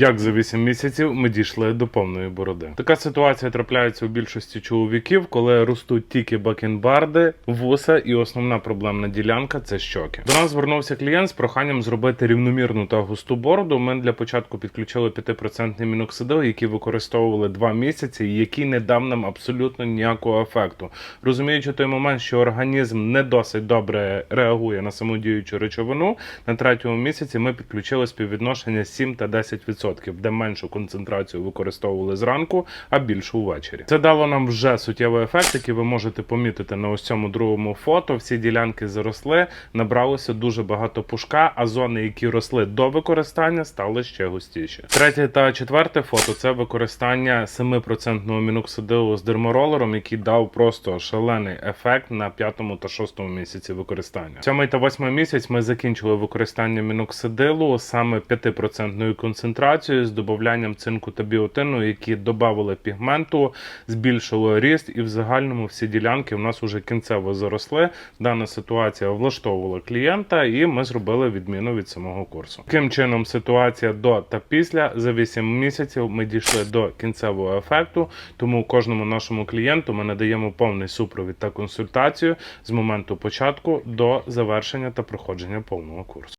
Як за 8 місяців ми дійшли до повної бороди. Така ситуація трапляється у більшості чоловіків, коли ростуть тільки бакенбарди, вуса, і основна проблемна ділянка це щоки. До нас звернувся клієнт з проханням зробити рівномірну та густу бороду. Ми для початку підключили 5% міноксидил, який використовували 2 місяці, і який не дав нам абсолютно ніякого ефекту. Розуміючи той момент, що організм не досить добре реагує на самодіючу речовину, на третьому місяці ми підключили співвідношення 7 та 10%, де меншу концентрацію використовували зранку, а більшу ввечері. Це дало нам вже суттєвий ефект, який ви можете помітити на ось цьому другому фото. Всі ділянки заросли, набралося дуже багато пушка, а зони, які росли до використання, стали ще густіші. Третє та четверте фото це використання 7% міноксидилу з дерморолером, який дав просто шалений ефект на п'ятому та шостому місяці використання. Сьомий та восьмий місяць ми закінчили використання міноксидилу саме 5% концентрацією з додаванням цинку та біотину, які додавали пігменту, збільшили ріст, і в загальному всі ділянки у нас уже кінцево заросли. Дана ситуація влаштовувала клієнта, і ми зробили відміну від самого курсу. Таким чином, ситуація до та після за 8 місяців ми дійшли до кінцевого ефекту. Тому кожному нашому клієнту ми надаємо повний супровід та консультацію з моменту початку до завершення та проходження повного курсу.